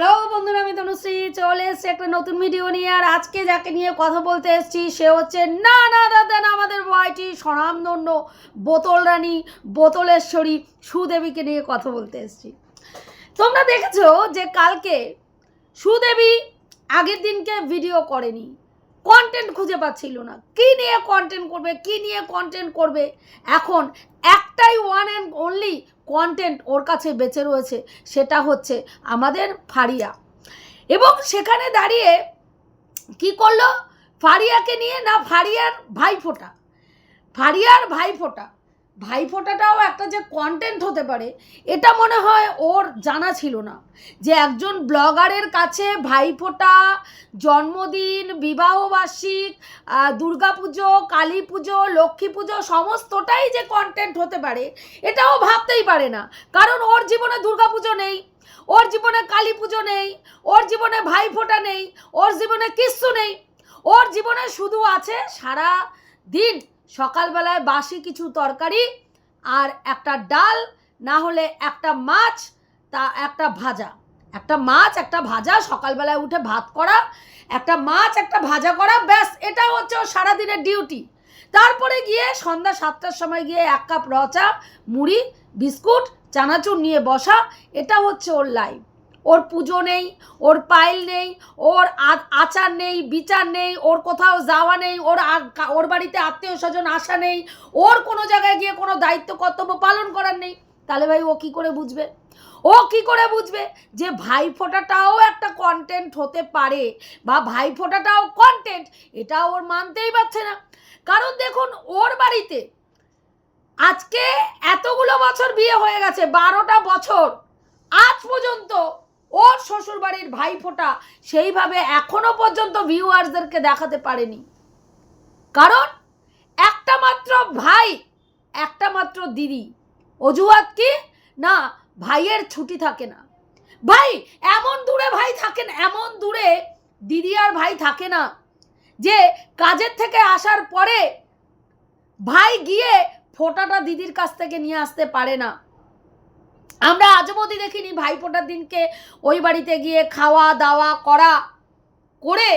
Hello বন্ধুরা, আমি তনুশ্রী। চলে এসেছি একটা নতুন ভিডিও নিয়ে, আর আজকে যাকে নিয়ে কথা বলতে এসেছি, সে হচ্ছে না না দাদা না আমাদের ওয়াইটি স্বনামধন্য বোতল রানী, বোতলেশ্বরী সুদেবীকে নিয়ে কথা বলতে এসেছি। তোমরা দেখেছ যে কালকে সুদেবী আগের দিনকে ভিডিও করেনি। কন্টেন্ট খুঁজে পাচ্ছিল না। কি নিয়ে কন্টেন্ট করবে, কি নিয়ে কন্টেন্ট করবে? এখন একটাই ওয়ান অ্যান্ড অনলি কন্টেন্ট ওর কাছে বেঁচে রয়েছে, সেটা হচ্ছে আমাদের ফারিয়া। এবং সেখানে দাঁড়িয়ে কি করল? ফারিয়াকে নিয়ে না, ফারিয়ার ভাইফোঁটা। ফারিয়ার ভাইফোঁটা। ভাইফোঁটাটাও একটা যে কন্টেন্ট হতে পারে, এটা মনে হয় ওর জানা ছিল না। যে একজন ব্লগারের কাছে ভাইফোঁটা, জন্মদিন, বিবাহবার্ষিক দুর্গাপুজো কালী পুজো লক্ষ্মী পুজো সমস্তটাই যে কন্টেন্ট হতে পারে, এটাও ভাবতেই পারে না। কারণ ওর জীবনে দুর্গাপুজো নেই, ওর জীবনে কালী পুজো নেই, ওর জীবনে ভাইফোঁটা নেই, ওর জীবনে কিচ্ছু নেই, ওর জীবনে শুধু আছে সারা দিন সকালবেলায় বাসি কিছু তরকারি আর একটা ডাল, না হলে একটা মাছ, তা একটা ভাজা। একটা মাছ, একটা ভাজা, সকালবেলায় উঠে ভাত করা। একটা মাছ, একটা ভাজা করা, ব্যাস, এটা হচ্ছে ওর সারাদিনের ডিউটি। তারপরে গিয়ে সন্ধ্যা সাতটার সময় গিয়ে এক কাপ রচা, মুড়ি, বিস্কুট, চানাচুর নিয়ে বসা, এটা হচ্ছে ওর লাইফ ওর পুজো নেই, ওর পাইল নেই, ওর আচার নেই, বিচার নেই, ওর কোথাও যাওয়া নেই, ওর ওর বাড়িতে আত্মীয় স্বজন আসা নেই, ওর কোনো জায়গায় গিয়ে কোনো দায়িত্ব, কর্তব্য পালন করার নেই। তাহলে ভাই ও কি করে বুঝবে? ও কি করে বুঝবে যে ভাইফোঁটাটাও একটা কন্টেন্ট হতে পারে বা ভাইফোঁটাটাও কন্টেন্ট এটা ওর মানতেই পারছে না। কারণ দেখুন, ওর বাড়িতে আজকে এতগুলো বছর বিয়ে হয়ে গেছে, বারোটা বছর, আজ পর্যন্ত ওর শ্বশুর বাড়ির ভাইফোঁটা সেইভাবে এখনও পর্যন্ত ভিউয়ার্সদেরকে দেখাতে পারেনি। কারণ একটা মাত্র ভাই, একটা মাত্র দিদি। অজুহাত কি? না, ভাইয়ের ছুটি থাকে না। ভাই, এমন দূরে ভাই থাকেন, এমন দূরে দিদি আর ভাই থাকে না, যে কাজের থেকে আসার পরে ভাই গিয়ে ফোঁটাটা দিদির কাছ থেকে নিয়ে আসতে পারে না। আমরা আজও অবধি দেখিনি ভাই ফোঁটার দিনকে ওই বাড়িতে গিয়ে খাওয়া দাওয়া করা করে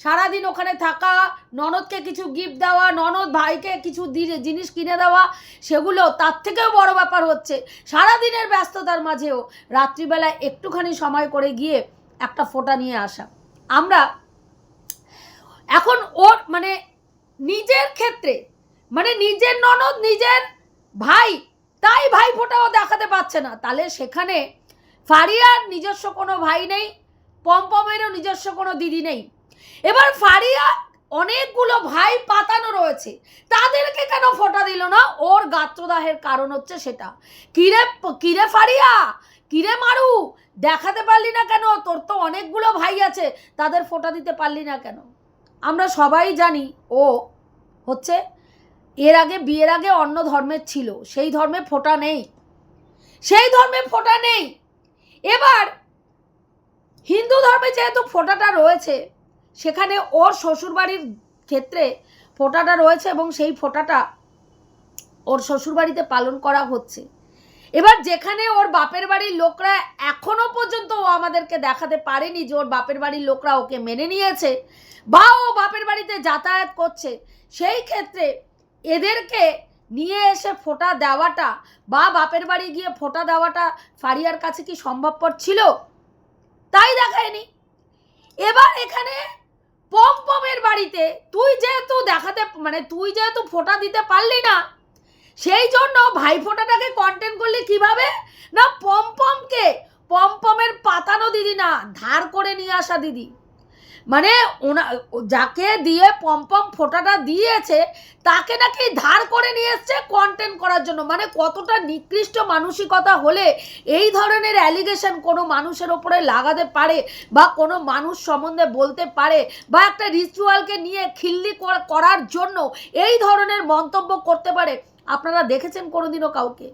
সারাদিন ওখানে থাকা, ননদকে কিছু গিফট দেওয়া, ননদ ভাইকে কিছু জিনিস কিনে দেওয়া, সেগুলো তার থেকেও বড় ব্যাপার হচ্ছে। সারাদিনের ব্যস্ততার মাঝেও রাত্রিবেলায় একটুখানি সময় করে গিয়ে একটা ফোঁটা নিয়ে আসা। আমরা এখন ওর মানে নিজের ক্ষেত্রে মানে নিজের ননদ, নিজের ভাই তাই ভাই ফোটাও দেখাতে পারছে না। তাহলে সেখানে ফারিয়ার নিজস্ব কোনো ভাই নেই, পম্পমেরও নিজস্ব কোনো দিদি নেই। এবার ফারিয়া অনেকগুলো ভাই পাতানো রয়েছে। তাদেরকে কেন ফোটা দিল না? ওর গাত্রদাহের কারণ হচ্ছে সেটা। কিরে কিরে ফারিয়া? কিরে মারু? দেখাতে পারলি না কেন? তোর তো অনেকগুলো ভাই আছে, তাদের ফোটা দিতে পারলি না কেন? আমরা সবাই জানি ও হচ্ছে এর আগে, বিয়ের আগে অন্য ধর্মের ছিল। সেই ধর্মে ফোঁটা নেই। সেই ধর্মে ফোঁটা নেই। এবার, হিন্দু ধর্মে যেহেতু ফোঁটাটা রয়েছে, সেখানে ওর শ্বশুরবাড়ির ক্ষেত্রে ফোঁটাটা রয়েছে এবং সেই ফোঁটাটা ওর শ্বশুরবাড়িতে পালন করা হচ্ছে। এবার যেখানে ওর বাপের বাড়ির লোকরা এখনও পর্যন্ত ও আমাদেরকে দেখাতে পারেনি যে ওর বাপের বাড়ির লোকরা ওকে মেনে নিয়েছে বা ও বাপের বাড়িতে যাতায়াত করছে, সেই ক্ষেত্রে এদেরকে নিয়ে এসে ফোঁটা দেওয়াটা বা বাপের বাড়ি গিয়ে ফোঁটা দেওয়াটা ফারিয়ার কাছে কি সম্ভবপর ছিল? তাই দেখায়নি। এবার এখানে পমপমের বাড়িতে তুই যেহেতু দেখাতে মানে তুই যেহেতু ফোঁটা দিতে পারলি না, সেই জন্য ভাই ভাইফোঁটাটাকে কন্টেন্ট করলি কীভাবে? না পমপমকে পমপমের পাতানো দিদি না, ধার করে নিয়ে আসা দিদি। মানে ওনা, যাকে দিয়ে পমপম ফোঁটাটা দিয়েছে, তাকে নাকি ধার করে নিয়ে এসছে কন্টেন্ট করার জন্য। মানে কতটা নিকৃষ্ট মানসিকতা হলে এই ধরনের অ্যালিগেশন কোনো মানুষের ওপরে লাগাতে পারে বা কোনো মানুষ সম্বন্ধে বলতে পারে বা একটা রিচুয়ালকে নিয়ে খিল্লি কর- করার জন্য এই ধরনের মন্তব্য করতে পারে। আপনারা দেখেছেন কোনোদিনও কাউকে?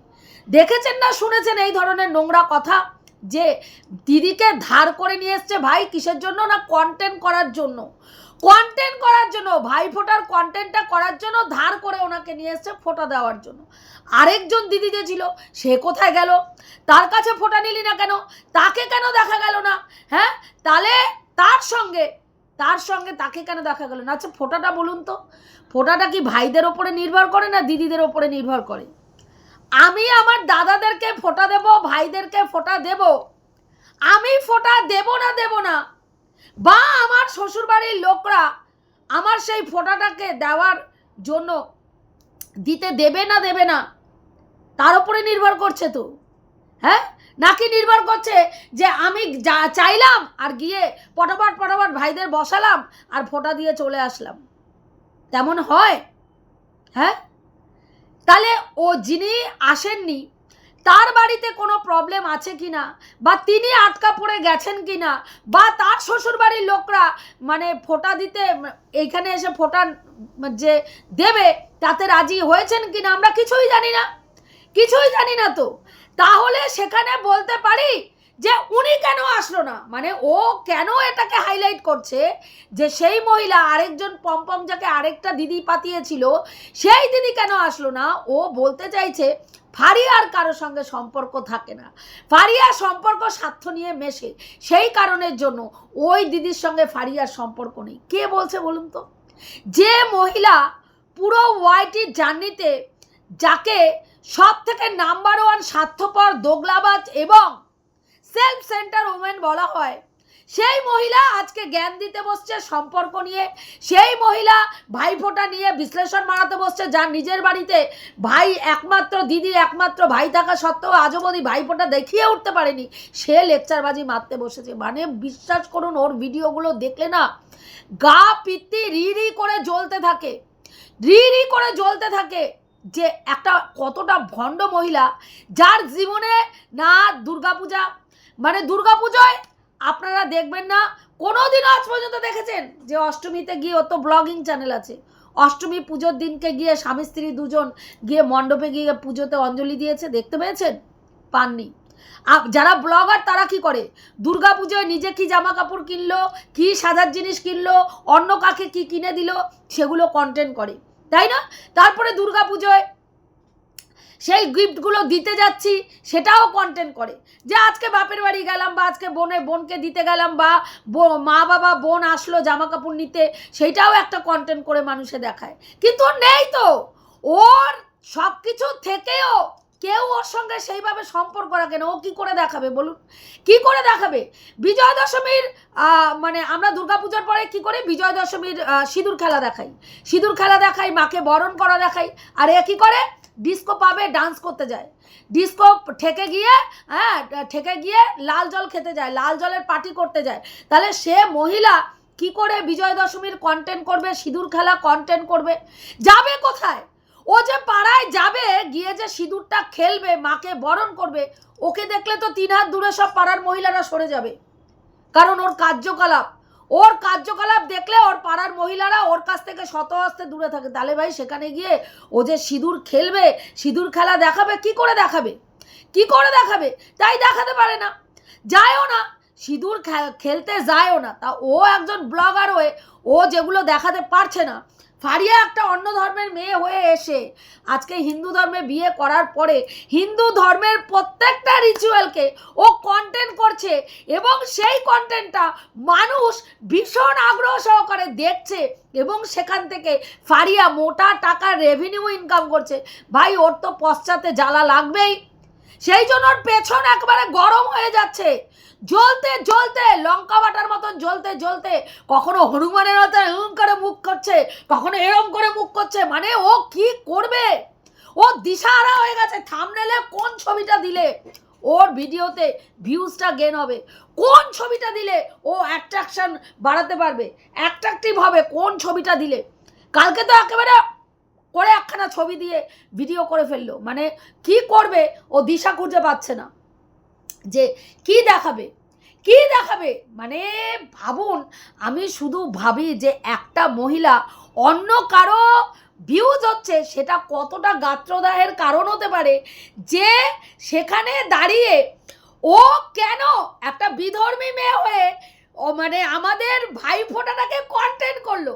দেখেছেন না শুনেছেন এই ধরনের নোংরা কথা? যে দিদিকে ধার করে নিয়ে এসছে ভাই কিসের জন্য না কন্টেন্ট করার জন্য? কন্টেন্ট করার জন্য, ভাই ফোটার কন্টেন্টটা করার জন্য ধার করে ওনাকে নিয়ে এসছে ফোটা দেওয়ার জন্য। আরেকজন দিদি যে ছিল, সে কোথায় গেল? তার কাছে ফোটা নিলি না কেন? তাকে কেন দেখা গেল না? হ্যাঁ? তাহলে তার সঙ্গে তার সঙ্গে তাকে কেন দেখা গেল না? আচ্ছা ফোটাটা বলুন তো। ফোটাটা কি ভাইদের ওপরে নির্ভর করে না দিদিদের ওপরে নির্ভর করে? আমি আমার দাদাদেরকে ফোটা দেব, ভাইদেরকে ফোটা দেব। আমি ফোটা দেব না দেব না, বা আমার শ্বশুরবাড়ির লোকরা আমার সেই ফোটাটাকে দেওয়ার জন্য দিতে দেবে না দেবে না, তার উপরে নির্ভর করছে তো। হ্যাঁ? নাকি নির্ভর করছে যে আমি যা চাইলাম আর গিয়ে পটাপট পটাপট ভাইদের বসালাম আর ফোঁটা দিয়ে চলে আসলাম। তেমন হয়? হ্যাঁ? তাহলে ও যিনি আসেননি, তার বাড়িতে কোনো প্রবলেম আছে কি না বা তিনি আটকা পড়ে গেছেন কি না বা তার শ্বশুর বাড়ির লোকরা মানে ফোটা দিতে, এইখানে এসে ফোটা যে দেবে, তাতে রাজি হয়েছেন কি না আমরা কিছুই জানি না। কিছুই জানি না তো। তাহলে সেখানে বলতে পারি যে উনি কেন আসলো না? মানে ও কেন এটাকে হাইলাইট করছে যে সেই মহিলা আরেকজন পম্পম যাকে আরেকটা দিদি পাতিয়েছিল, সেই দিদি কেন আসলো না? ও বলতে চাইছে ফারিয়ার কারোর সঙ্গে সম্পর্ক থাকে না। ফারিয়া সম্পর্ক স্বার্থ নিয়ে মেশে, সেই কারণের জন্য ওই দিদির সঙ্গে ফারিয়ার সম্পর্ক নেই। কে বলছে বলুন তো? যে মহিলা পুরো ওয়াইটির জার্নিতে যাকে সব থেকে নাম্বার ওয়ান স্বার্থপর দোগলাবাজ এবং সেলফ সেন্টার ওমেন বলা হয়। সেই মহিলা আজকে জ্ঞান দিতে বসছে সম্পর্ক নিয়ে। সেই মহিলা ভাইফোঁটা নিয়ে বিশ্লেষণ মারাতে বসছে যার নিজের বাড়িতে ভাই একমাত্র, দিদি একমাত্র, ভাই থাকা সত্ত্বেও আজও অবধি ভাইফোঁটা দেখিয়ে উঠতে পারেনি। সে লেকচারবাজি মারতে বসেছে। মানে বিশ্বাস করুন, ওর ভিডিওগুলো দেখলে না, গা পিত্তি রি রি করে জ্বলতে থাকে। রি রি করে জ্বলতে থাকে যে একটা কতটা ভণ্ড মহিলা যার জীবনে না দুর্গাপূজা মানে দুর্গাপুজোয় আপনারা দেখবেন না কোনো দিন আজ পর্যন্ত দেখেছেন যে অষ্টমীতে গিয়ে অত ব্লগিং চ্যানেল আছে। অষ্টমী পুজোর দিনকে গিয়ে স্বামী স্ত্রী দুজন গিয়ে মণ্ডপে গিয়ে পুজোতে অঞ্জলি দিয়েছে, দেখতে পেয়েছেন? পাননি। যারা ব্লগার তারা কি করে? দুর্গা পুজোয় নিজে কি জামা কাপড় কিনলো, কি সাজার জিনিস কিনলো, অন্য কাকে কি কিনে দিল, সেগুলো কন্টেন্ট করে। তাই না? তারপরে দুর্গা পুজোয় সেই গিফটগুলো দিতে যাচ্ছি, সেটাও কন্টেন্ট করে। যে আজকে বাপের বাড়ি গেলাম বা আজকে বোনে বোনকে দিতে গেলাম বা মা বাবা, বোন আসলো জামা কাপড় নিতে সেইটাও একটা কন্টেন্ট করে মানুষে দেখায়। কিন্তু নেই তো। ওর সব কিছু থেকেও কেউ ওর সঙ্গে সেইভাবে সম্পর্ক রাখে না। ও কী করে দেখাবে বলুন? কি করে দেখাবে? বিজয় দশমীর মানে আমরা দুর্গাপূজার পরে কি করি? বিজয় দশমীর সিঁদুর খেলা দেখাই। সিঁদুর খেলা দেখাই, মাকে বরণ করা দেখাই। আর এ কী করে? ডিস্কো পাবে ডান্স করতে যায়। ডিস্কো ঠেকে গিয়ে হ্যাঁ ঠেকে গিয়ে লাল জল খেতে যায়, লাল জলের পার্টি করতে যায়। তাহলে সে মহিলা কি করে বিজয় দশমীর কন্টেন্ট করবে, সিঁদুর খেলা কন্টেন্ট করবে? যাবে কোথায়? ও যে পাড়ায় যাবে, গিয়ে যে সিঁদুরটা খেলবে, মাকে বরণ করবে, ওকে দেখলে তো তিন হাত দূরে সব পাড়ার মহিলারা সরে যাবে। কারণ ওর কার্যকলাপ। ওর কার্যকলাপ দেখলে ওর পাড়ার মহিলারা ওর কাছ থেকে শত আসতে দূরে থাকে। তাহলে ভাই, সেখানে গিয়ে ও যে সিঁদুর খেলবে, সিঁদুর খেলা দেখাবে, কি করে দেখাবে? কি করে দেখাবে? তাই দেখাতে পারে না। যায়ও না। সিঁদুর খেলতে যায়ও না। তা ও একজন ব্লগার হয়ে ও যেগুলো দেখাতে পারছে না ফারিয়া একটা অন্য ধর্মের মেয়ে হয়ে এসে আজকে হিন্দু ধর্মে বিয়ে করার পরে হিন্দু ধর্মের প্রত্যেকটা রিচুয়ালকে ও কন্টেন্ট করছে এবং সেই কন্টেন্টটা মানুষ ভীষণ আগ্রহ সহকারে দেখছে এবং সেখান থেকে ফারিয়া মোটা টাকার রেভিনিউ ইনকাম করছে। ভাই, ওর তো পশ্চাতে জ্বালা লাগবেই। সেই জন্য ওর পেছন একবারে গরম হয়ে যাচ্ছে। জ্বলতে জ্বলতে, লঙ্কা বাটার মতন জ্বলতে জ্বলতে কখনো হনুমানের মতো এরম করে মুখ করছে, কখনো এরম করে মুখ করছে মানে ও কি করবে? ও দিশাহারা হয়ে গেছে থামনেলে কোন ছবিটা দিলে? ওর ভিডিওতে ভিউজটা গেন হবে। কোন ছবিটা দিলে ও অ্যাট্রাকশন বাড়াতে পারবে? অ্যাট্রাকটিভ হবে, কোন ছবিটা দিলে? কালকে তো একেবারে করে একখানা ছবি দিয়ে ভিডিও করে ফেলল। মানে কি করবে? ও দিশা খুঁজে পাচ্ছে না। যে কি দেখাবে? কি দেখাবে? মানে ভাবুন, আমি শুধু ভাবি যে একটা মহিলা অন্য কারও ভিউজ হচ্ছে, সেটা কতটা গাত্রদাহের কারণ হতে পারে, যে সেখানে দাঁড়িয়ে ও কেন একটা বিধর্মী মেয়ে হয়ে ও মানে আমাদের ভাই ফোটাটাকে কন্টেন্ট করল?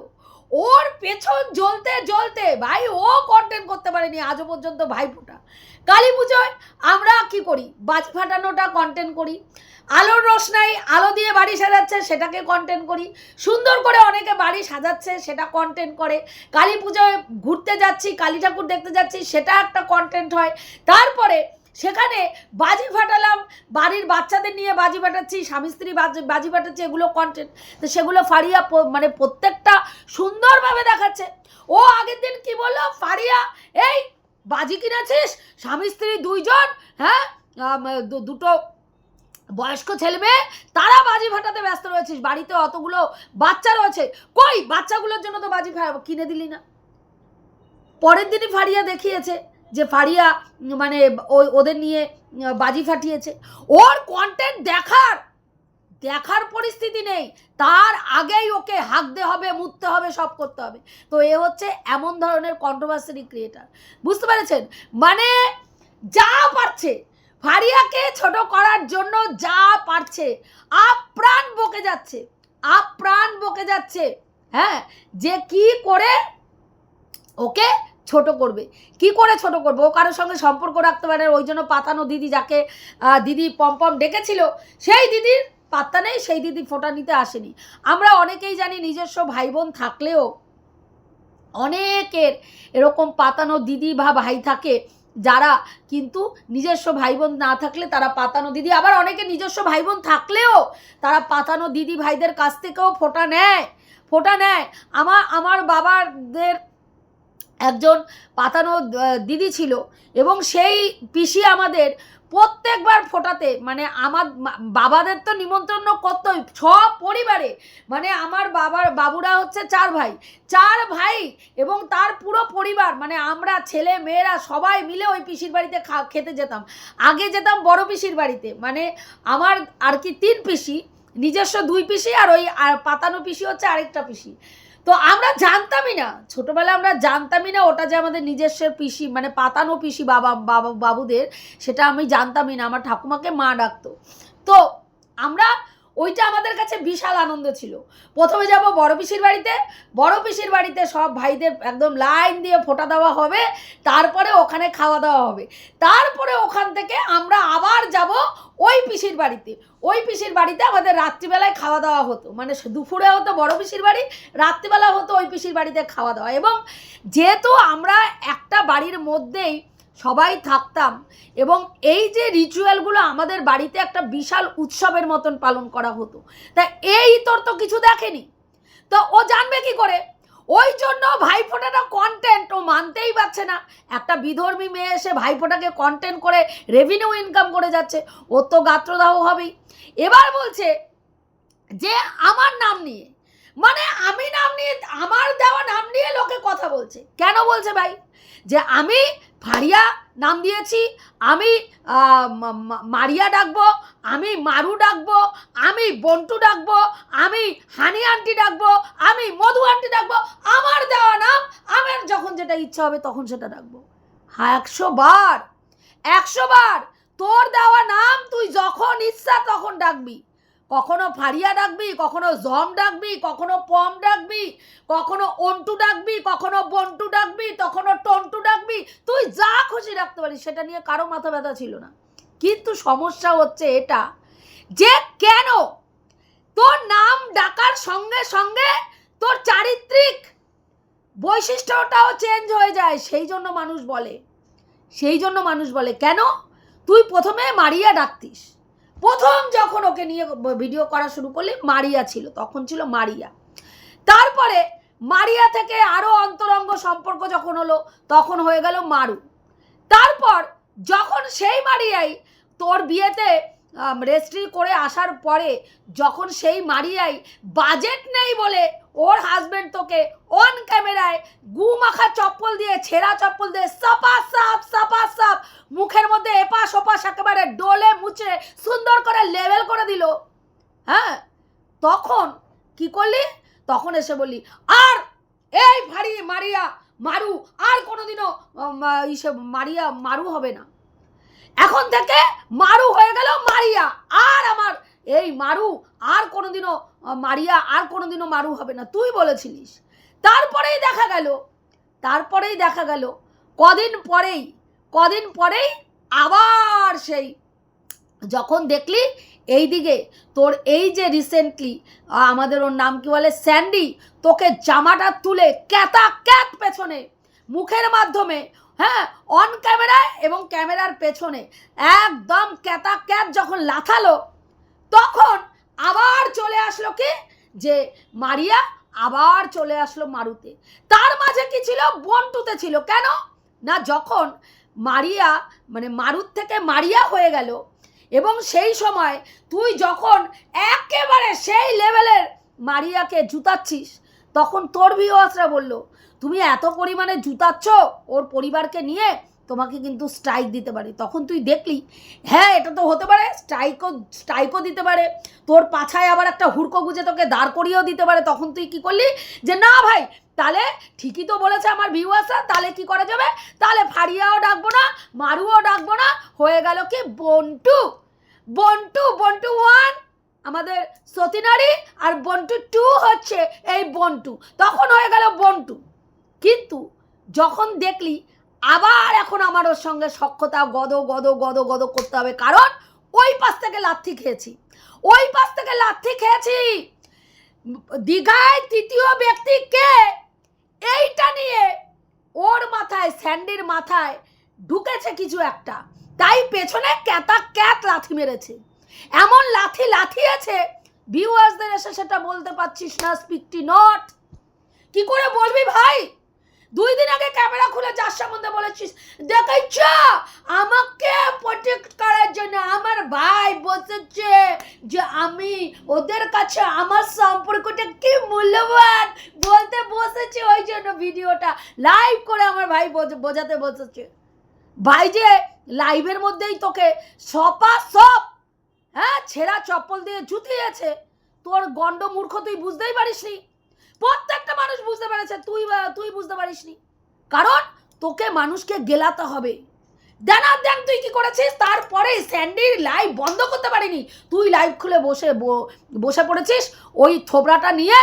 ওর পেছন জ্বলতে জ্বলতে, ভাই, ও কন্টেন্ট করতে পারেনি আজও পর্যন্ত ভাই ফোটা কালী পুজোয় আমরা কি করি? বাজ ফাটানোটা কন্টেন্ট করি। আলোর রোশনাই আলো দিয়ে বাড়ি সাজাচ্ছে, সেটাকে কন্টেন্ট করি। সুন্দর করে অনেকে বাড়ি সাজাচ্ছে, সেটা কন্টেন্ট করে। কালী পুজোয় ঘুরতে যাচ্ছি, কালী ঠাকুর দেখতে যাচ্ছি, সেটা একটা কন্টেন্ট হয়। তারপরে সেখানে বাজি ফাটালাম, বাড়ির বাচ্চাদের নিয়ে বাজি ফাটাচ্ছি, স্বামী স্ত্রী বাজি- ফাটাচ্ছি, এগুলো কন্টেন্ট তো সেগুলো ফারিয়া মানে প্রত্যেকটা সুন্দরভাবে দেখাচ্ছে। ও আগের দিন কি বলল? ফারিয়া, এই, বাজি কিনেছিস? স্বামী স্ত্রী দুইজন হ্যাঁ দুটো বয়স্ক ছেলে মেয়ে, তারা বাজি ফাটাতে ব্যস্ত রয়েছিস। বাড়িতে অতগুলো বাচ্চা রয়েছে। কই? বাচ্চাগুলোর জন্য তো বাজি কিনে দিলি না। পরের দিনই ফারিয়া দেখিয়েছে যে ফারিয়া মানে ওদের নিয়ে বাজি ফাটিয়েছে। ওর কন্টেন্ট দেখার দেখার পরিস্থিতি নেই। তার আগেই ওকে হাঁকতে হবে, মুততে হবে, সব করতে হবে। তো এ হচ্ছে এমন ধরনের কন্ট্রোভার্সারি ক্রিয়েটার বুঝতে পেরেছেন? মানে যা পারছে, ফারিয়াকে ছোট করার জন্য যা পারছে, আপ্রাণ বকে যাচ্ছে, আপ্রাণ বকে যাচ্ছে। হ্যাঁ যে কি করে ওকে ছোট করবে। কি করে ছোট করবে? ও কারোর সঙ্গে সম্পর্ক রাখতে পারে ওই জন্য পাতানো দিদি যাকে দিদি পম্পম ডেকেছিল, সেই দিদির পাত্তা নেই, সেই দিদি ফোটা নিতে আসেনি। আমরা অনেকেই জানি নিজস্ব ভাই বোন থাকলেও অনেকের এরকম পাতানো দিদি বা ভাই থাকে যারা কিন্তু নিজস্ব ভাই বোন না থাকলে তারা পাতানো দিদি। আবার অনেকে নিজস্ব ভাই বোন থাকলেও তারা পাতানো দিদি ভাইদের কাছ থেকেও ফোটা নেয়। ফোটা নেয়। আমার আমার বাবাদের একজন পাতানো দিদি ছিল এবং সেই পিসি আমাদের প্রত্যেকবার ফোটাতে মানে আমার বাবাদের তো নিমন্ত্রণ করতোই সব পরিবারে। মানে আমার বাবার, বাবুরা হচ্ছে চার ভাই। চার ভাই এবং তার পুরো পরিবার মানে আমরা ছেলে, মেয়েরা সবাই মিলে ওই পিসির বাড়িতে খেতে যেতাম। আগে যেতাম বড় পিসির বাড়িতে। মানে আমার আর কি তিন পিসি, নিজস্ব দুই পিসি আর ওই পাতানো পিসি হচ্ছে আরেকটা পিসি। তো আমরা জানতামই না, ছোটবেলায় আমরা জানতামই না ওটা যে আমাদের নিজস্ব পিসি মানে পাতানো পিসি বাবা বাবা, বাবুদের, সেটা আমি জানতামই না, আমার ঠাকুমাকে মা ডাকতো। তো আমরা ওইটা কাছে বিশাল আনন্দ ছিল। প্রথমে যাব বড় পিসির বাড়িতে। বড় পিসির বাড়িতে সব ভাইদের একদম লাইন দিয়ে ফোঁটা দেওয়া হবে। তারপরে ওখানে খাওয়া দাওয়া হবে। তারপরে ওখান থেকে আমরা আবার যাব ওই পিসির বাড়িতে। ওই পিসির বাড়িতে আমাদের রাত্রিবেলায় খাওয়া দাওয়া হতো। মানে দুপুরে হতো বড় পিসির বাড়ি, রাত্রিবেলা হতো ওই পিসির বাড়িতে খাওয়া দাওয়া। এবং যেহেতু আমরা একটা বাড়ির মধ্যেই সবাই থাকতাম এবং এই যে রিচুয়ালগুলো আমাদের বাড়িতে একটা বিশাল উৎসবের মতন পালন করা হতো। তা এই তোর তো কিছু দেখেনি। তো ও জানবে কি করে? ওই জন্য ভাইফোঁটাটা কন্টেন্ট ও মানতেই পারছে না। একটা বিধর্মী মেয়ে এসে ভাইফোঁটাকে কন্টেন্ট করে রেভিনিউ ইনকাম করে যাচ্ছে। ওর তো গাত্রদাহ হবেই। এবার বলছে যে আমার নাম নিয়ে মানে আমি নাম নিয়ে, আমার দেওয়া নাম নিয়ে লোকে কথা বলছে। কেন বলছে ভাই? যে আমি ফারিয়া নাম দিয়েছি, আমি মারিয়া ডাকবো, আমি মারু ডাকবো, আমি বন্টু ডাকবো, আমি হানি আন্টি ডাকবো, আমি মধু আন্টি ডাকবো, আমার দেওয়া নাম, আমার যখন যেটা ইচ্ছা হবে তখন সেটা ডাকবো। হ্যাঁ একশো বার একশো বার, তোর দেওয়া নাম তুই যখন ইচ্ছা তখন ডাকবি। কখনো ফারিয়া ডাকবি, কখনো জম ডাকবি, কখনো পম ডাকবি, কখনো অন্টু ডাকবি, কখনো বন্টু ডাকবি, কখনো টন্টু ডাকবি। তুই যা খুশি রাখতে পারিস, সেটা নিয়ে কারও মাথা ব্যথা ছিল না। কিন্তু সমস্যা হচ্ছে এটা যে কেন তোর নাম ডাকার সঙ্গে সঙ্গে তোর চারিত্রিক বৈশিষ্ট্যটাও চেঞ্জ হয়ে যায়, সেই জন্য মানুষ বলে। সেই জন্য মানুষ বলে, কেন? তুই প্রথমে মারিয়া ডাকতিস। প্রথম যখন ওকে নিয়ে ভিডিও করা শুরু করলে মারিয়া ছিল, তখন ছিল মারিয়া। তারপরে মারিয়া থেকে আরও অন্তরঙ্গ সম্পর্ক যখন হলো, তখন হয়ে গেল মারু। তারপর যখন সেই মারিয়াই তোর বিয়েতে রেজিস্ট্রি করে আসার পরে, যখন সেই মারিয়াই বাজেট নেই বলে ওর হাজবেন্ড তোকে অন ক্যামেরায় গু মাখা চপ্পল দিয়ে, ছেঁড়া চপ্পল দিয়ে, সাপা সাপ সাপা সাপ, মুখের মধ্যে এপাশ ওপাশ একেবারে ডোলে মুছে সুন্দর করে লেভেল করে দিল। হ্যাঁ? তখন কি করলি? তখন এসে বললি, আর এই ভারি মারিয়া মারু, আর কোনোদিনও ইসে মারিয়া মারু হবে না। এখন থেকে মারু হয়ে গেল মারিয়া, আর আমার এই মারু, আর কোনোদিনও মারিয়া আর কোনোদিনও মারু হবে না। তুই বলেছিলিস। তারপরেই দেখা গেল, তারপরেই দেখা গেল, কদিন পরেই কদিন পরেই আবার সেই, যখন দেখলি এই দিকে তোর এই যে রিসেন্টলি আমাদের ওর নাম কি বলে, স্যান্ডি, তোকে জামাটা তুলে ক্যাতা ক্যাত পেছনে, মুখের মাধ্যমে হ্যাঁ অন ক্যামেরায় এবং ক্যামেরার পেছনে, একদম ক্যাতা ক্যাত যখন লাথালো, তখন আবার চলে আসলো কি? যে মারিয়া আবার চলে আসলো মারুতে। তার মাঝে কি ছিল? বন্টুতে ছিল। কেন? না, যখন মারিয়া মানে মারুত থেকে মারিয়া হয়ে গেল, এবং সেই সময় তুই যখন একেবারে সেই লেভেলের মারিয়াকে জুতাচ্ছিস, তখন তোর ভিওয়াসরা বলল, তুমি এত পরিমাণে জুতাচ্ছ ওর পরিবারকে নিয়ে? তোমাকে কিন্তু স্ট্রাইক দিতে পারে। তখন তুই দেখলি হ্যাঁ এটা তো হতে পারে স্ট্রাইকও স্ট্রাইকও দিতে পারে। তোর পাছায় আবার একটা হুড়কো গুজে তোকে দাঁড় করিয়েও দিতে পারে। তখন তুই কি করলি যে, না ভাই, তাহলে ঠিকই তো বলেছে আমার ভিউয়ার্সরা তাহলে কি করা যাবে? তাহলে ফাড়িয়াও ডাকবো না, মারুও ডাকবো না। হয়ে গেল কি? বন্টু বন্টু বন্টু ওয়ান আমাদের সতীনারী আর বন্টু টু হচ্ছে এই বন্টু। তখন হয়ে গেল বন্টু। কিন্তু যখন দেখলি আবার এখন আমার ওর সঙ্গে সক্ষতা গদ গদ গদ গদ করতে হবে। কারণ ওই পাশ থেকে লাথি খেয়েছি। ওই পাশ থেকে লাথি খেয়েছি। দীঘায় তৃতীয় ব্যক্তি কে এইটা নিয়ে ওর মাথায়, স্যান্ডির মাথায় ঢুকেছে কিছু একটা। তাই পেছনে ক্যাতা ক্যাত লাথি মেরেছে। এমন লাথি লাথিয়েছে ভিউয়ার্সদের এসে সেটা বলতে পারছিস না স্পিকটি নট কি করে বলবি ভাই? দুই দিন আগে ক্যামেরা খুলে যার সম্বন্ধে বলেছিস দেখাইছ? আমাকে প্রোটেক্ট করার জন্য আমার ভাই বসেছে যে আমি ওদের কাছে আমার সম্পর্কটা কি মূল্যবান বলতে বসেছে ওই জন্য ভিডিওটা লাইভ করে আমার ভাই বোঝ- বোঝাতে বসেছে। ভাই যে লাইভের মধ্যেই তোকে সপা সপ হ্যাঁ ছেঁড়া চপ্পল দিয়ে জুতিয়েছে, তোর গন্ড মূর্খ তুই বুঝতেই পারিসনি। প্রত্যেকটা মানুষ বুঝতে পেরেছে, তুই তুই বুঝতে পারিসনি। কারণ তোকে মানুষকে গেলাতে হবে। দেনার দেন তুই কি করেছিস? তারপরে স্যান্ডির লাইভ বন্ধ করতে পারিনি। তুই লাইভ খুলে বসে বসে পড়েছিস। ওই থোবড়াটা নিয়ে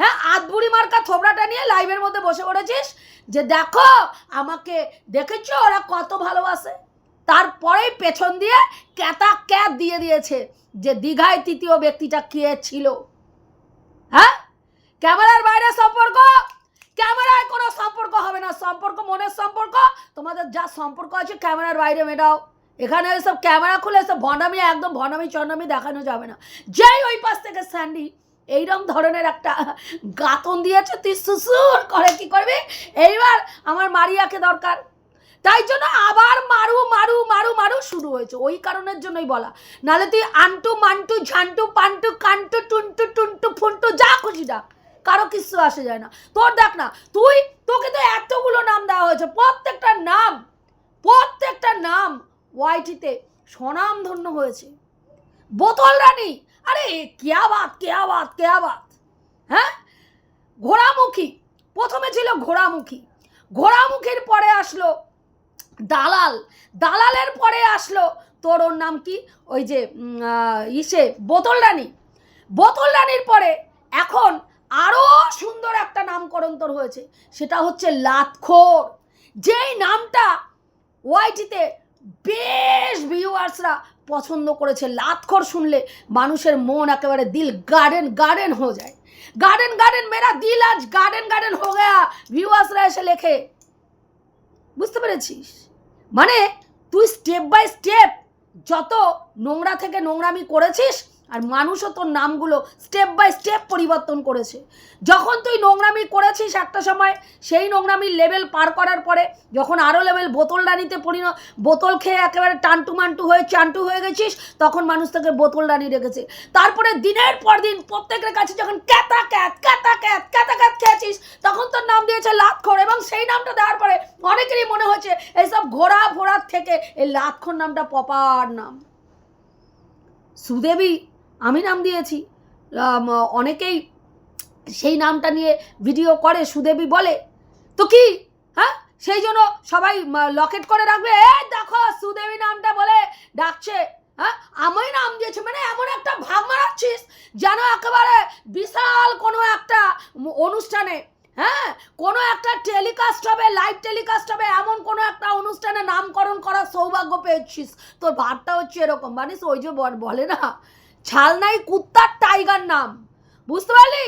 হ্যাঁ আধবুড়ি মার্কা থোবড়াটা নিয়ে লাইভের মধ্যে বসে পড়েছিস। যে দেখো, আমাকে দেখেছ? ওরা কত ভালোবাসে। তারপরেই পেছন দিয়ে ক্যাতা ক্যাত দিয়ে দিয়েছে যে দীঘায় তৃতীয় ব্যক্তিটা কে ছিল? হ্যাঁ? ক্যামেরার বাইরে সম্পর্ক? ক্যামেরায় কোনো সম্পর্ক হবে না। সম্পর্ক মনের সম্পর্ক। তোমাদের যা সম্পর্ক আছে ক্যামেরার বাইরে মেটাও। এখানে সব ক্যামেরা খুলে সব ভণ্ডামি, একদম ভণ্ডামি চন্ডামি দেখানো যাবে না। যেই ওই পাশ থেকে স্যান্ডি এইরকম ধরনের একটা গাতন দিয়েছে, তুই সুসুর করে কি করবি? এইবার আমার মারিয়াকে দরকার। তাই জন্য আবার মারু মারু মারু মারু শুরু হয়েছে। ওই কারণের জন্যই বলা। নাহলে তুই আন্টু, মান্টু, ঝান্টু, পান্টু, কান্টু, টুন্টু টুন্টু, ফুন্টু, যা খুশি ডাক। কারও কিছু আসে যায় না। তোর দেখ না, তুই, তোকে তো এতগুলো নাম দেওয়া হয়েছে, প্রত্যেকটা নাম প্রত্যেকটা নাম ওয়াইটিতে স্বনামধন্য হয়েছে। বোতল রানী, আরে কেয়া বাত কেয়া বাত কেয়া বাত হ্যাঁ? ঘোড়ামুখী, প্রথমে ছিল ঘোড়ামুখী। ঘোড়ামুখীর পরে আসলো দালাল। দালালের পরে আসলো, তোর ওর নাম কি? ওই যে ইসে, বোতল রানী। বোতল রানীর পরে এখন আরও সুন্দর একটা নামকরণ তোর হয়েছে। সেটা হচ্ছে লাতখোর। যেই নামটা ওয়াইটিতে বেশ ভিউয়ার্সরা পছন্দ করেছে, লাতখোর শুনলে মানুষের মন একেবারে দিল গার্ডেন গার্ডেন হয়ে যায়। গার্ডেন গার্ডেন মেরা দিল আজ গার্ডেন গার্ডেন হো গয়া ভিউয়ার্সরা এসে লেখে। বুঝতে পেরেছিস? মানে তুই স্টেপ বাই স্টেপ যত নোংরা থেকে নোংরামি করেছিস আর মানুষও তোর নামগুলো স্টেপ বাই স্টেপ পরিবর্তন করেছে। যখন তুই নোংরামি করেছিস একটা সময়, সেই নোংরামির লেভেল পার করার পরে, যখন আরও লেভেল বোতল রানিতে পরিণ বোতল খেয়ে একেবারে টান্টু মান্টু হয়ে চান্টু হয়ে গেছিস, তখন মানুষ তোকে বোতল রানি রেখেছে তারপরে দিনের পর দিন প্রত্যেকের কাছে যখন ক্যাতা ক্যাত ক্যাতা ক্যাত ক্যাতা ক্যাত খেয়েছিস, তখন তোর নাম দিয়েছে লাতখোর এবং সেই নামটা দেওয়ার পরে অনেকেরই মনে হচ্ছে এইসব ঘোড়া ফোড়ার থেকে এই লাতখোর নামটা পপার নাম। সুদেবী আমি নাম দিয়েছি। অনেকেই সেই নামটা নিয়ে ভিডিও করে, সুদেবী বলে। তো কি? হ্যাঁ? সেই জন্য সবাই লকেট করে রাখবে। এই দেখো, সুদেবী নামটা বলে ডাকছে। হ্যাঁ? আমি নাম দিয়েছি মানে এমন একটা ভাব মারাচ্ছিস যেন একেবারে বিশাল কোনো একটা অনুষ্ঠানে হ্যাঁ? কোনো একটা টেলিকাস্ট হবে লাইভ টেলিকাস্ট হবে, এমন কোনো একটা অনুষ্ঠানে নামকরণ করার সৌভাগ্য পেয়েছিস। তোর ভাবটা হচ্ছে এরকম। জানিস ওই যে বলে না? ছাল নাই কুত্তার টাইগার নাম। বুঝতে পারলি?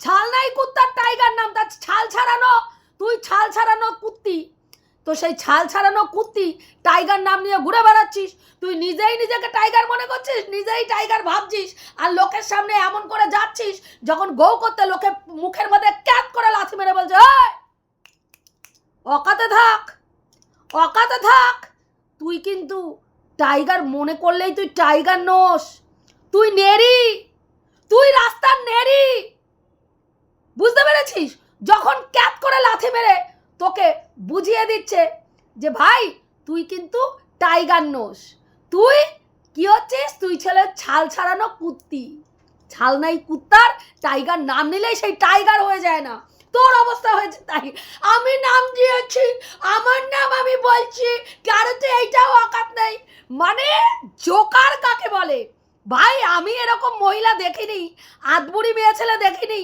ছাল নাই কুত্তার টাইগার নাম তার ছাল ছাড়ানো তুই ছাল ছাড়ানো কুত্তি। তো সেই ছাল ছাড়ানো কুত্তি টাইগার নাম নিয়ে ঘুরে বেড়াচ্ছিস। তুই নিজেই নিজেকে টাইগার মনে করছিস নিজেই টাইগার ভাবছিস আর লোকের সামনে এমন করে যাচ্ছিস যখন গৌ করতে লোকে মুখের মধ্যে ক্যাপ করে লাথি মেরে বলছে "এই, অকাতে থাক অকাতে থাক। তুই কিন্তু টাইগার মনে করলেই তুই টাইগার নোস। তুই নেরি তুই রাস্তার নেরি বুঝতে পেরেছিস? যখন ক্যাপ করে লাথি মেরে তোকে বুঝিয়ে দিচ্ছে যে, ভাই, তুই কিন্তু টাইগার নোস তুই কি হচ্ছিস? তুই ছেলে ছাল ছাড়ানো কুত্তি। ছাল নাই কুত্তার, টাইগার নাম নিলেই সেই টাইগার হয়ে যায় না। তোর অবস্থা হয়েছে তাই আমি নাম দিয়েছি, আমার নাম আমি বলছি কারও তো এইটাও অকাত নেই। মানে জোকার কাকে বলে? ভাই, আমি এরকম মহিলা দেখিনি আদবুড়ি মেয়ে ছেলে দেখিনি,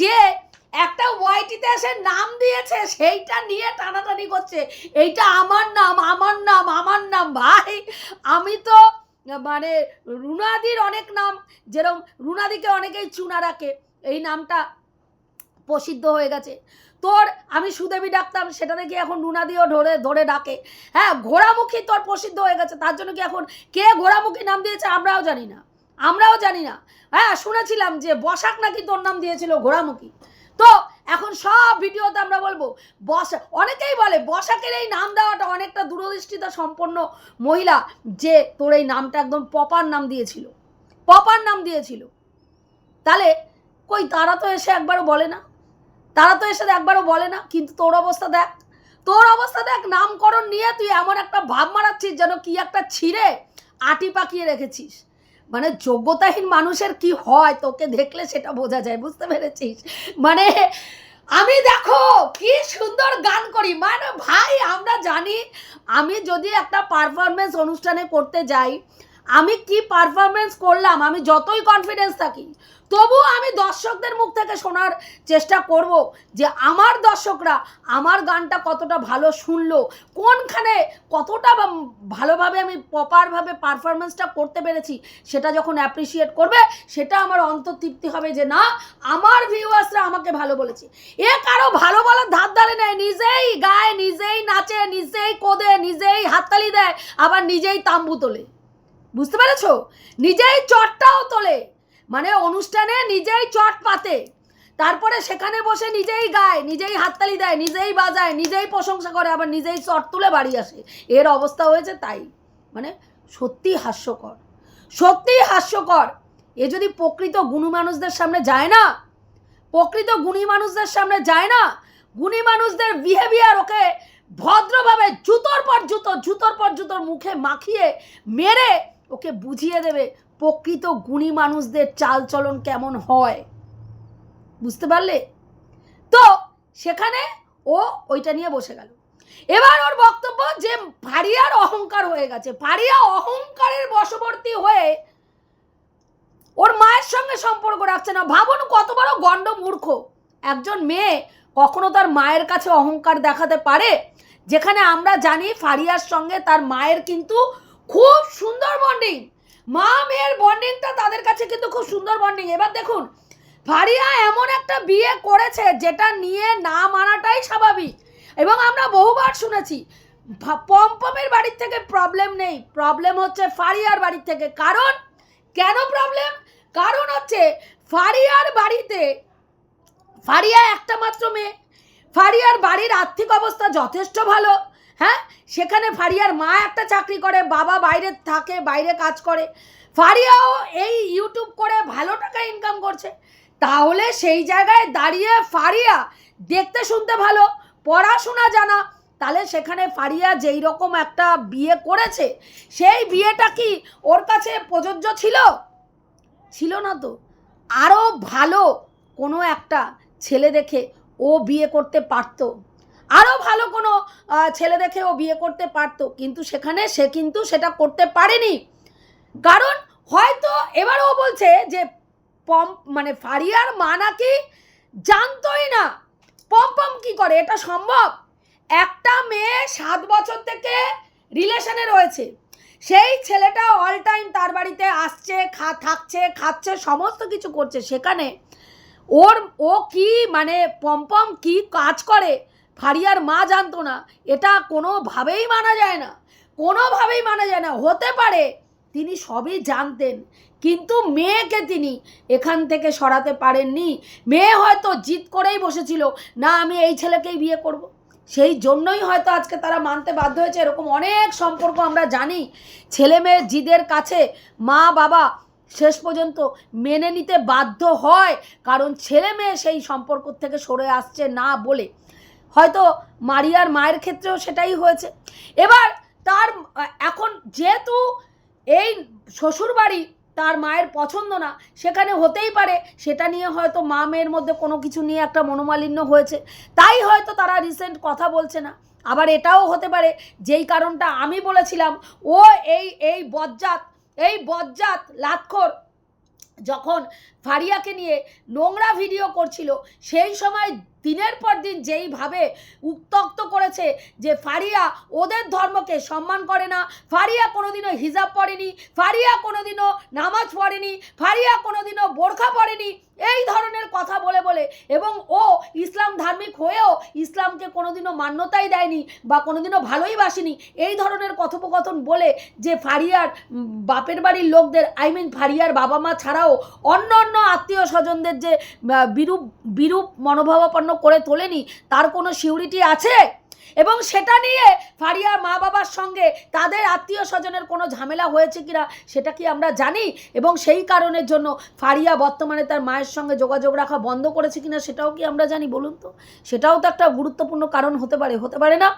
যে একটা ওয়াইটিতে এসে নাম দিয়েছে, সেইটা নিয়ে টানাটানি করছে। এইটা আমার নাম আমার নাম আমার নাম, ভাই। আমি তো মানে রুনাদির অনেক নাম যেরকম রুনাদিকে অনেকেই চুনা রাখে। এই নামটা প্রসিদ্ধ হয়ে গেছে। তোর, আমি সুদেবী ডাকতাম, সেটা নাকি এখন রুনাদিও ধরে ধরে ডাকে। হ্যাঁ ঘোড়ামুখী তোর প্রসিদ্ধ হয়ে গেছে, তার জন্য কি এখন, কে ঘোড়ামুখী নাম দিয়েছে আমরাও জানি না। আমরাও জানি না। হ্যাঁ শুনেছিলাম যে বসাক নাকি তোর নাম দিয়েছিল ঘোড়ামুখী। তো, এখন সব ভিডিওতে আমরা বলব, বসা, অনেকেই বলে বসাকের এই নাম দেওয়াটা অনেকটা দূরদৃষ্টিতা সম্পন্ন মহিলা যে তোর এই নামটা একদম পপার নাম দিয়েছিল। পপার নাম দিয়েছিল। তাহলে, কই, তারা তো এসে একবারও বলে না? তারা তো এসে একবারও বলে না, কিন্তু তোর অবস্থা দেখ। তোর অবস্থা দেখ, নামকরণ নিয়ে তুই এমন একটা ভাব মারাচ্ছিস যেন কি একটা ছিঁড়ে আটি পাকিয়ে রেখেছিস। মানে যোগ্যতাহীন মানুষের কি হয়, তোকে দেখলে সেটা বোঝা যায়, বুঝতে পেরেছিস? মানে আমি দেখো কি সুন্দর গান করি। মানে ভাই, আমরা জানি আমি যদি একটা পারফরমেন্স অনুষ্ঠানে করতে যাই আমি কি পারফরমেন্স করলাম? আমি যতই কনফিডেন্স থাকি তবু আমি দর্শকদের মুখ থেকে শোনার চেষ্টা করব যে আমার দর্শকরা আমার গানটা কতটা ভালো শুনলো, কোনখানে কতটা ভালোভাবে আমি প্রপারভাবে পারফরমেন্সটা করতে পেরেছি, সেটা যখন অ্যাপ্রিসিয়েট করবে, সেটা আমার অন্তর্তৃপ্তি হবে যে না, আমার ভিউয়ার্সরা আমাকে ভালো বলেছে। এ কারও ভালো বলার ধার ধারে নেয় নিজেই গায়, নিজেই নাচে, নিজেই কোদে, নিজেই হাততালি দেয়, আবার নিজেই তাম্বু তোলে। বুঝতে পেরেছ? নিজেই চটটাও তোলে। মানে অনুষ্ঠানে নিজেই চট পাতে। তারপরে সেখানে বসে নিজেই গায়, নিজেই হাততালি দেয়, নিজেই বাজায়, নিজেই প্রশংসা করে, আবার নিজেই চট তুলে বাড়ি আসে। এর অবস্থা হয়েছে তাই। মানে সত্যি হাস্যকর। সত্যি হাস্যকর। এ যদি প্রকৃত গুণী মানুষদের সামনে যায় না, প্রকৃত গুণী মানুষদের সামনে যায় না, গুণী মানুষদের বিহেভিয়ার ওকে ভদ্রভাবে জুতোর পর জুতো, জুতোর পর জুতোর মুখে মাখিয়ে মেরে ওকে বুঝিয়ে দেবে প্রকৃত গুণী মানুষদের চালচলন কেমন হয়। বুঝতে পারলে? তো সেখানে ও ওইটা নিয়ে বসে গেল। এবার ওর বক্তব্য যে ফারিয়ার অহংকার হয়ে গেছে, ফারিয়া অহংকারের বশবর্তী হয়ে ওর মায়ের সঙ্গে সম্পর্ক রাখছে না। ভাবুন কত বড় গণ্ড মূর্খ। একজন মেয়ে কখনো তার মায়ের কাছে অহংকার দেখাতে পারে? যেখানে আমরা জানি ফারিয়ার সঙ্গে তার মায়ের কিন্তু খুব সুন্দর বন্ডিং মা মেয়ের বন্ডিংটা তাদের কাছে কিন্তু খুব সুন্দর বন্ডিং এবার দেখুন, ফারিয়া এমন একটা বিয়ে করেছে যেটা নিয়ে না মানাটাই স্বাভাবিক। এবং আমরা বহুবার শুনেছি পম্পমের বাড়ির থেকে প্রবলেম নেই। প্রবলেম হচ্ছে ফারিয়ার বাড়ির থেকে। কারণ, কেন প্রবলেম কারণ হচ্ছে ফারিয়ার বাড়িতে, ফারিয়া একটা মাত্র মেয়ে। ফারিয়ার বাড়ির আর্থিক অবস্থা যথেষ্ট ভালো। হ্যাঁ? সেখানে ফারিয়ার মা একটা চাকরি করে, বাবা বাইরে থাকে, বাইরে কাজ করে। ফারিয়াও এই ইউটিউব করে ভালো টাকা ইনকাম করছে। তাহলে সেই জায়গায় দাঁড়িয়ে ফারিয়া দেখতে শুনতে ভালো, পড়াশোনা জানা। তাহলে সেখানে ফারিয়া যেই রকম একটা বিয়ে করেছে, সেই বিয়েটা কি ওর কাছে প্রযোজ্য ছিল? ছিল না তো। আরও ভালো কোনো একটা ছেলে দেখে ও বিয়ে করতে পারতো। আরও ভালো কোনো ছেলে দেখে ও বিয়ে করতে পারতো। কিন্তু সেখানে সে কিন্তু সেটা করতে পারেনি। কারণ হয়তো এবার ও বলছে যে পম মানে ফারিয়ার মা নাকি জানতোই না। পম্পম কি করে? এটা সম্ভব? একটা মেয়ে সাত বছর থেকে রিলেশনে রয়েছে। সেই ছেলেটা অল টাইম তার বাড়িতে আসছে, খা, থাকছে, খাচ্ছে, সমস্ত কিছু করছে সেখানে। ওর, ও কি মানে পম্পম কি কাজ করে? ফারিয়ার মা জানতো না, এটা কোনোভাবেই মানা যায় না, কোনোভাবেই মানা যায় না, হতে পারে তিনি সবই জানতেন, কিন্তু মেয়েকে তিনি এখান থেকে সরাতে পারেননি। মেয়ে হয়তো জিদ করেই বসেছিল, না, আমি এই ছেলেকেই বিয়ে করব। সেই জন্যই হয়তো আজকে তারা মানতে বাধ্য হয়েছে। এরকম অনেক সম্পর্ক আমরা জানি। ছেলে মেয়ের জিদের কাছে মা বাবা শেষ পর্যন্ত মেনে নিতে বাধ্য হয়, কারণ ছেলে মেয়ে সেই সম্পর্ক থেকে সরে আসছে না বলে। হয়তো মারিয়ার মায়ের ক্ষেত্রেও সেটাই হয়েছে। এবার তার, এখন যেহেতু এই শ্বশুরবাড়ি তার মায়ের পছন্দ না, সেখানে হতেই পারে সেটা নিয়ে হয়তো মা মেয়ের মধ্যে কোনো কিছু নিয়ে একটা মনোমালিন্য হয়েছে। তাই হয়তো তারা রিসেন্ট কথা বলছে না। আবার এটাও হতে পারে, যেই কারণটা আমি বলেছিলাম, ও এই এই বজ্জাত এই বজ্জাত লাতখোর যখন ফারিয়াকে নিয়ে নোংরা ভিডিও করছিল। সেই সময় দিনের পর দিন যেইভাবে উত্তক্ত করেছে যে ফারিয়া ওদের ধর্মকে সম্মান করে না, ফারিয়া কোনোদিনও হিজাব পড়েনি ফারিয়া কোনোদিনও নামাজ পড়েনি, ফারিয়া কোনোদিনও বোরখা পড়েনি এই ধরনের কথা বলে বলে এবং ও ইসলাম ধার্মিক হয়েও ইসলামকে কোনোদিনও মান্যতাই দেয়নি বা কোনোদিনও ভালোই বাসেনি, এই ধরনের কথোপকথন বলে যে ফারিয়ার বাপের বাড়ির লোকদের আই মিন ফারিয়ার বাবা মা ছাড়াও অন্য অন্য আত্মীয় স্বজনদের যে বিরূপ বিরূপ মনোভাবাপন্ন করে তোলেনি, তার কোনো সিউরিটি আছে? এবং সেটা নিয়ে ফারিয়ার মা বাবার সঙ্গে তাদের আত্মীয় স্বজনের কোনো ঝামেলা হয়েছে কিনা, সেটা কি আমরা জানি? এবং সেই কারণের জন্য ফারিয়া বর্তমানে তার মায়ের সঙ্গে যোগাযোগ রাখা বন্ধ করেছে কিনা, সেটাও কি আমরা জানি? বলুন তো। সেটাও তো একটা গুরুত্বপূর্ণ কারণ হতে পারে। হতে পারে না?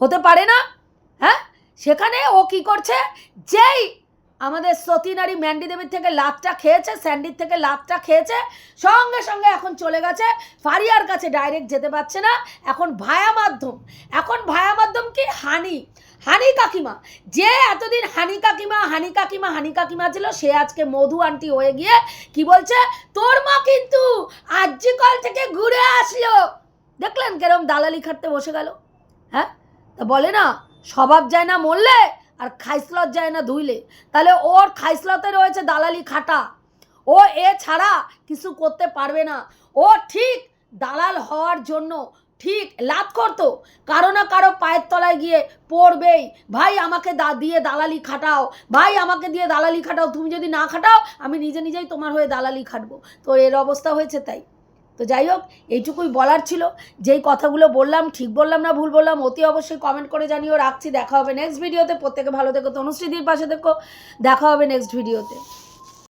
হতে পারে না? হ্যাঁ? সেখানে ও কি করছে? যেই আমাদের সতীনারী ম্যান্ডি দেবীর থেকে লাতটা খেয়েছে, স্যান্ডির থেকে লাতটা খেয়েছে, সঙ্গে সঙ্গে এখন চলে গেছে, ফারিয়ার কাছে ডাইরেক্ট যেতে পারছে না, এখন ভায়া মাধ্যম। এখন ভায়া মাধ্যম কি? হানি। হানি কাকিমা। যে এতদিন হানি কাকিমা হানি কাকিমা হানি কাকিমা ছিল, সে আজকে মধু আন্টি হয়ে গিয়ে কি বলছে? তোর মা কিন্তু আর্যিকল থেকে ঘুরে আসলো। দেখলেন কেরম দালালি খাটতে বসে গেল। হ্যাঁ? তা বলে না, স্বভাব যায় না মরলে আর খাইসলত যায় না ধুইলে। তাহলে ওর খাইসলতে রয়েছে দালালি খাটা। ও এ ছাড়া কিছু করতে পারবে না। ও ঠিক দালাল হওয়ার জন্য ঠিক লাভ করতো। কারও না কারও পায়ের তলায় গিয়ে পড়বেই। ভাই, আমাকে দা, দিয়ে দালালি খাটাও। ভাই, আমাকে দিয়ে দালালি খাটাও। তুমি যদি না খাটাও, আমি নিজে নিজেই তোমার হয়ে দালালি খাটবো। তো এর অবস্থা হয়েছে তাই। তো যাই হোক, এইটুকুই বলার ছিল। যেই কথাগুলো বললাম, ঠিক বললাম না ভুল বললাম, অতি অবশ্যই কমেন্ট করে জানিও। রাখছি, দেখা হবে নেক্সট ভিডিওতে প্রত্যেকে ভালো থেকো তনুশ্রীদির পাশে দেখো দেখা হবে নেক্সট ভিডিওতে